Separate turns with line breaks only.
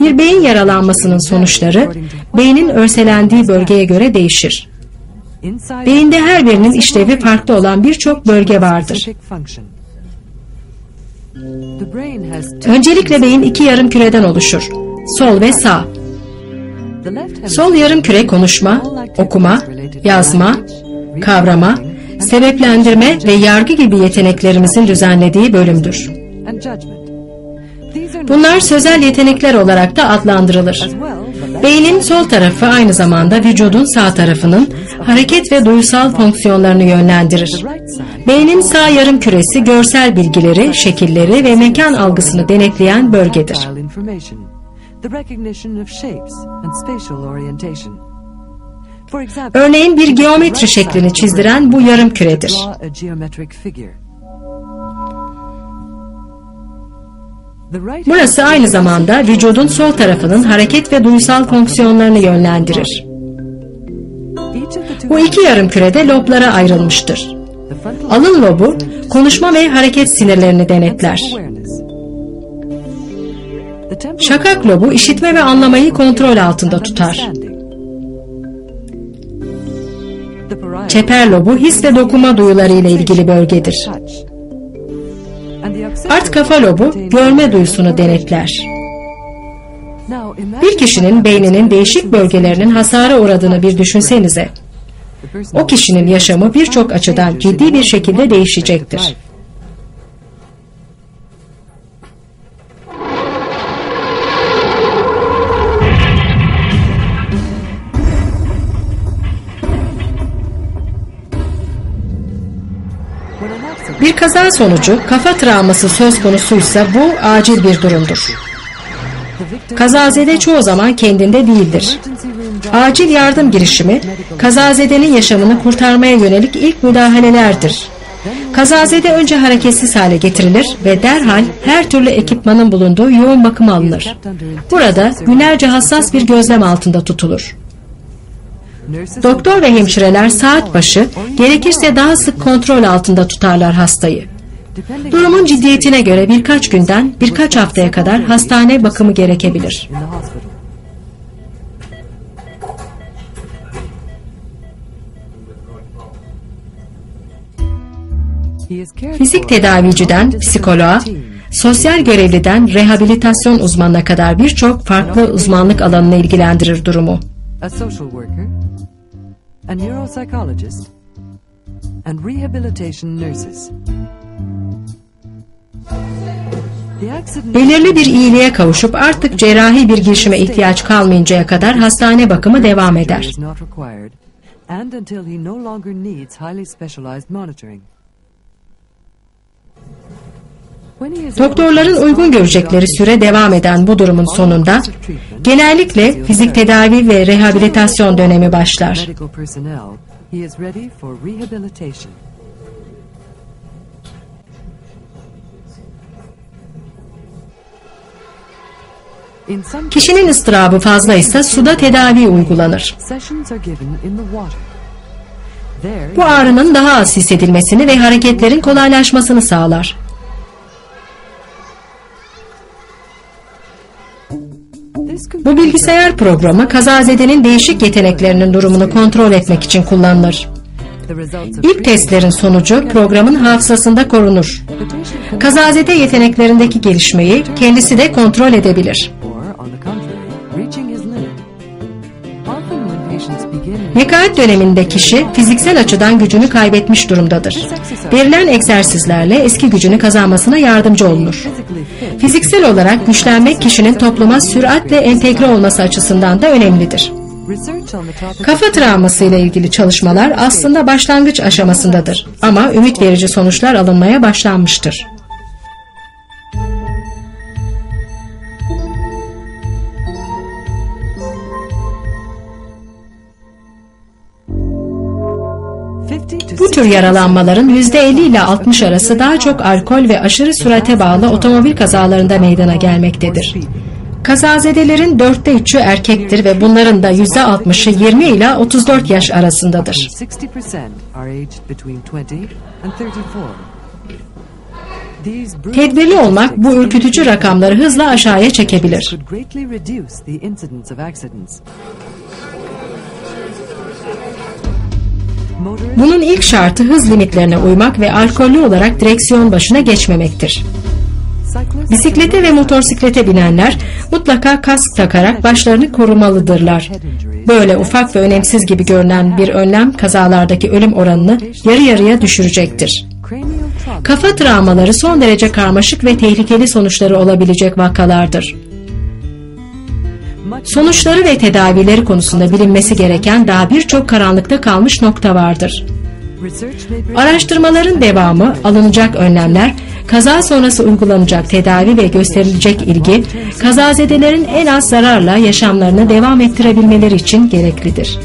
Bir beyin yaralanmasının sonuçları beynin örselendiği bölgeye göre değişir. Beyinde her birinin işlevi farklı olan birçok bölge vardır. Öncelikle beyin iki yarım küreden oluşur. Sol ve sağ. Sol yarım küre konuşma, okuma, yazma, kavrama, sebeplendirme ve yargı gibi yeteneklerimizin düzenlediği bölümdür. Bunlar sözel yetenekler olarak da adlandırılır. Beynin sol tarafı aynı zamanda vücudun sağ tarafının hareket ve duysal fonksiyonlarını yönlendirir. Beynin sağ yarım küresi görsel bilgileri, şekilleri ve mekan algısını denetleyen bölgedir. Örneğin bir geometri şeklini çizdiren bu yarım küredir. Burası aynı zamanda vücudun sol tarafının hareket ve duysal fonksiyonlarını yönlendirir. Bu iki yarım kürede loblara ayrılmıştır. Alın lobu konuşma ve hareket sinirlerini denetler. Şakak lobu işitme ve anlamayı kontrol altında tutar. Çeper lobu his ve dokuma duyuları ilgili bölgedir. Art kafa lobu görme duyusunu denetler. Bir kişinin beyninin değişik bölgelerinin hasara uğradığını bir düşünsenize. O kişinin yaşamı birçok açıdan ciddi bir şekilde değişecektir. Kaza sonucu kafa travması söz konusuysa bu acil bir durumdur. Kazazede çoğu zaman kendinde değildir. Acil yardım girişimi, kazazedenin yaşamını kurtarmaya yönelik ilk müdahalelerdir. Kazazede önce hareketsiz hale getirilir ve derhal her türlü ekipmanın bulunduğu yoğun bakım alınır. Burada günlerce hassas bir gözlem altında tutulur. Doktor ve hemşireler saat başı gerekirse daha sık kontrol altında tutarlar hastayı. Durumun ciddiyetine göre birkaç günden birkaç haftaya kadar hastane bakımı gerekebilir. Fizik tedaviciden psikoloğa, sosyal görevliden rehabilitasyon uzmanına kadar birçok farklı uzmanlık alanını ilgilendirir durumu. A social worker, a neuropsychologist, and rehabilitation nurses. Belirli bir iyiliğe kavuşup artık cerrahi bir girişime ihtiyaç kalmayıncaya kadar hastane bakımı devam eder. Doktorların uygun görecekleri süre devam eden bu durumun sonunda genellikle fizik tedavi ve rehabilitasyon dönemi başlar. Kişinin ıstırabı fazlaysa suda tedavi uygulanır. Bu ağrının daha az hissedilmesini ve hareketlerin kolaylaşmasını sağlar. Bu bilgisayar programı kazazedenin değişik yeteneklerinin durumunu kontrol etmek için kullanılır. İlk testlerin sonucu programın hafızasında korunur. Kazazede yeteneklerindeki gelişmeyi kendisi de kontrol edebilir. Mekaat döneminde kişi fiziksel açıdan gücünü kaybetmiş durumdadır. Verilen egzersizlerle eski gücünü kazanmasına yardımcı olunur. Fiziksel olarak güçlenmek kişinin topluma süratle entegre olması açısından da önemlidir. Kafa travması ile ilgili çalışmalar aslında başlangıç aşamasındadır ama ümit verici sonuçlar alınmaya başlanmıştır. Tür yaralanmaların %50 ile 60 arası daha çok alkol ve aşırı sürate bağlı otomobil kazalarında meydana gelmektedir. Kazazedelerin dörtte üçü erkektir ve bunların da yüzde altmışı 20 ila 34 yaş arasındadır. Tedbirli olmak bu ürkütücü rakamları hızla aşağıya çekebilir. Bunun ilk şartı hız limitlerine uymak ve alkollü olarak direksiyon başına geçmemektir. Bisiklete ve motosiklete binenler mutlaka kask takarak başlarını korumalıdırlar. Böyle ufak ve önemsiz gibi görünen bir önlem kazalardaki ölüm oranını yarı yarıya düşürecektir. Kafa travmaları son derece karmaşık ve tehlikeli sonuçları olabilecek vakalardır. Sonuçları ve tedavileri konusunda bilinmesi gereken daha birçok karanlıkta kalmış nokta vardır. Araştırmaların devamı, alınacak önlemler, kaza sonrası uygulanacak tedavi ve gösterilecek ilgi, kazazedelerin en az zararla yaşamlarını devam ettirebilmeleri için gereklidir.